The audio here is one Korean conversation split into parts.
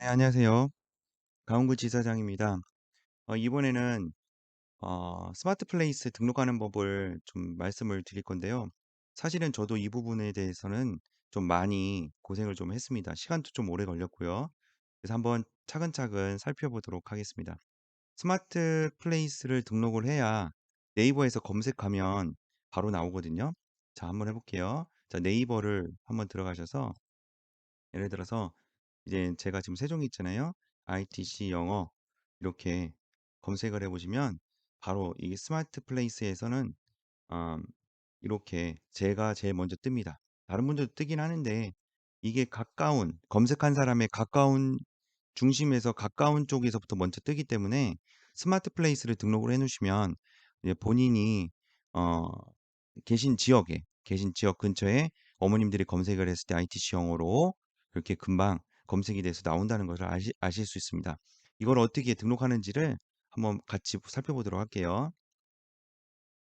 네, 안녕하세요. 가온구 지사장입니다. 어, 이번에는 어, 스마트 플레이스 등록하는 법을 좀 말씀을 드릴 건데요. 사실은 저도 이 부분에 대해서는 좀 많이 고생을 좀 했습니다. 시간도 좀 오래 걸렸고요. 그래서 한번 차근차근 살펴보도록 하겠습니다. 스마트 플레이스를 등록을 해야 네이버에서 검색하면 바로 나오거든요. 자, 한번 해볼게요. 자, 네이버를 한번 들어가셔서 예를 들어서 이제 제가 지금 세종에 있잖아요. ITC 영어 이렇게 검색을 해보시면 바로 이 스마트 플레이스에서는 음, 이렇게 제가 제일 먼저 뜹니다. 다른 분들도 뜨긴 하는데 이게 가까운 검색한 사람의 가까운 중심에서 가까운 쪽에서부터 먼저 뜨기 때문에 스마트 플레이스를 등록을 해놓으시면 본인이 어, 계신 지역에 계신 지역 근처에 어머님들이 검색을 했을 때 ITC 영어로 이렇게 금방 검색이 돼서 나온다는 것을 아시, 아실 수 있습니다. 이걸 어떻게 등록하는지를 한번 같이 살펴보도록 할게요.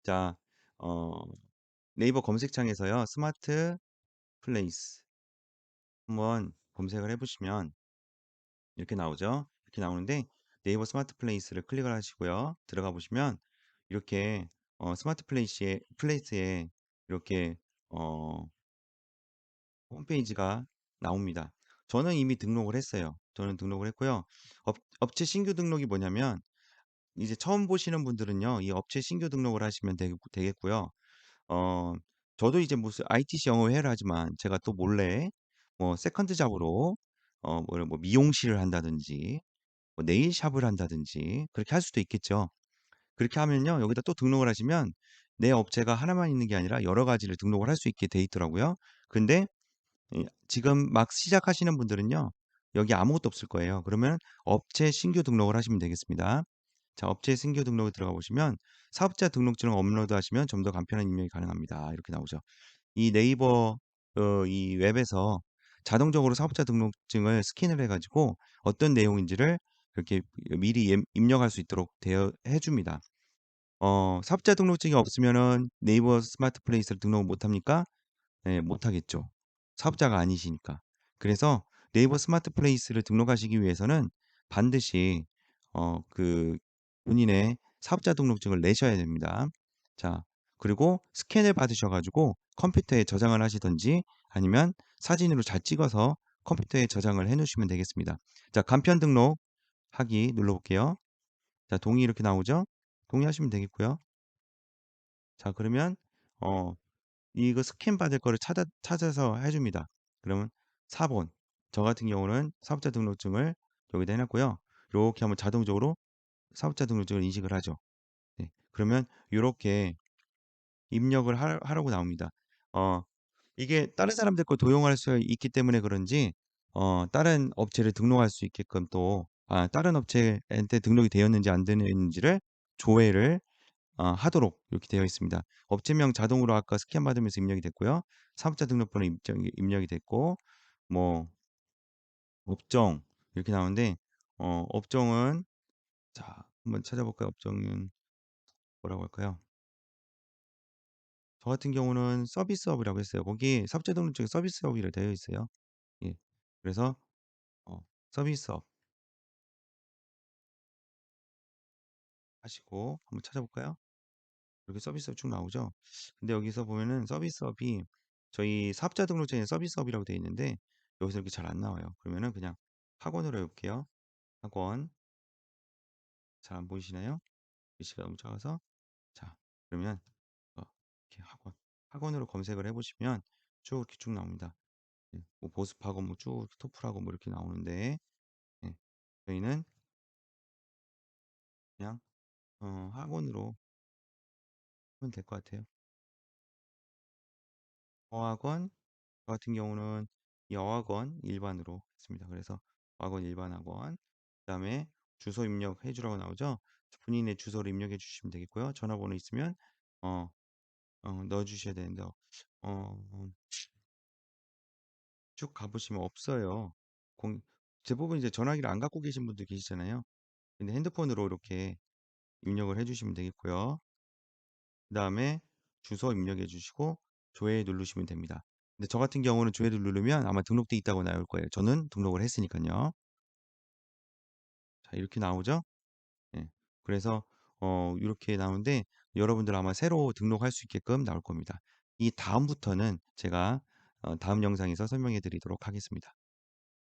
자, 어, 네이버 검색창에서요. 스마트 플레이스 한번 검색을 해보시면 이렇게 나오죠. 이렇게 나오는데 네이버 스마트 플레이스를 클릭을 하시고요. 들어가 보시면 이렇게 어, 스마트 플레이스에, 플레이스에 이렇게 어, 홈페이지가 나옵니다. 저는 이미 등록을 했어요. 저는 등록을 했고요. 업, 업체 신규 등록이 뭐냐면 이제 처음 보시는 분들은요. 이 업체 신규 등록을 하시면 되, 되겠고요. 어, 저도 이제 무슨 ITC 영어 회화를 하지만 제가 또 몰래 뭐 세컨드 잡으로 어, 뭐, 뭐 미용실을 한다든지 뭐 네일샵을 한다든지 그렇게 할 수도 있겠죠. 그렇게 하면요. 여기다 또 등록을 하시면 내 업체가 하나만 있는 게 아니라 여러 가지를 등록을 할 수 있게 돼 있더라고요. 근데 이 지금 막 시작하시는 분들은요. 여기 아무것도 없을 거예요. 그러면 업체 신규 등록을 하시면 되겠습니다. 자, 업체 신규 등록에 들어가 보시면 사업자 등록증을 업로드 하시면 좀 더 간편한 입력이 가능합니다. 이렇게 나오죠. 이 네이버 어, 이 웹에서 자동적으로 사업자 등록증을 스캔을 해가지고 어떤 내용인지를 이렇게 미리 예- 입력할 수 있도록 되어 해줍니다. 어, 사업자 등록증이 없으면은 네이버 스마트 플레이스를 등록을 못 합니까? 네, 못 하겠죠. 사업자가 아니시니까. 그래서 네이버 스마트 플레이스를 등록하시기 위해서는 반드시 어, 그 본인의 사업자 등록증을 내셔야 됩니다. 자, 그리고 스캔을 받으셔가지고 컴퓨터에 저장을 하시던지 아니면 사진으로 잘 찍어서 컴퓨터에 저장을 해 놓으시면 되겠습니다. 자, 간편 등록 하기 눌러볼게요. 자, 동의 이렇게 나오죠? 동의하시면 되겠고요. 자, 그러면 어, 이거 스캔 받을 거를 찾아, 찾아서 해줍니다. 그러면 4번. 저 같은 경우는 사업자 등록증을 여기다 해놨고요. 이렇게 하면 자동적으로 사업자 등록증을 인식을 하죠. 네. 그러면 이렇게 입력을 하, 하라고 나옵니다. 어, 이게 다른 사람들 거 도용할 수 있기 때문에 그런지 어, 다른 업체를 등록할 수 있게끔 또 아, 다른 업체한테 등록이 되었는지 안 되는지를 조회를 어, 하도록 이렇게 되어 있습니다. 업체명 자동으로 아까 스캔 받으면서 입력이 됐고요. 사업자 등록번호 입력, 입력이 됐고 뭐 업종 이렇게 나오는데 어, 업종은 자 한번 찾아볼까요? 업종은 뭐라고 할까요? 저 같은 경우는 서비스업이라고 했어요. 거기 사업자 등록증에 서비스업이라 되어 있어요. 예. 그래서 어, 서비스업 하시고 한번 찾아볼까요? 이렇게 서비스업 쭉 나오죠. 근데 여기서 보면은 서비스업이 저희 사업자 등록증에 서비스업이라고 되어 있는데 여기서 이렇게 잘 안 나와요. 그러면은 그냥 학원으로 해볼게요. 학원 잘 안 보이시나요? 글씨가 너무 작아서 자 그러면 어, 이렇게 학원 학원으로 검색을 해보시면 쭉 이렇게 쭉 나옵니다. 예, 뭐 보습하고 뭐 쭉 토플하고 뭐 이렇게 나오는데 예, 저희는 그냥 어, 학원으로 하면 될 것 같아요. 어학원 저 같은 경우는 이 어학원 일반으로 했습니다. 그래서 어학원 일반 학원 그다음에 주소 입력해 주라고 나오죠. 본인의 주소를 입력해 주시면 되겠고요. 전화번호 있으면 어, 어, 넣어 주셔야 되는데 어, 쭉 가보시면 없어요. 공, 대부분 이제 전화기를 안 갖고 계신 분들 계시잖아요. 근데 핸드폰으로 이렇게 입력을 해 주시면 되겠고요. 그 다음에 주소 입력해 주시고 조회 누르시면 됩니다. 근데 저 같은 경우는 조회를 누르면 아마 등록돼 있다고 나올 거예요. 저는 등록을 했으니까요. 자 이렇게 나오죠? 예. 그래서 어 요렇게 나오는데 여러분들 아마 새로 등록할 수 있게끔 나올 겁니다. 이 다음부터는 제가 어 다음 영상에서 설명해 드리도록 하겠습니다.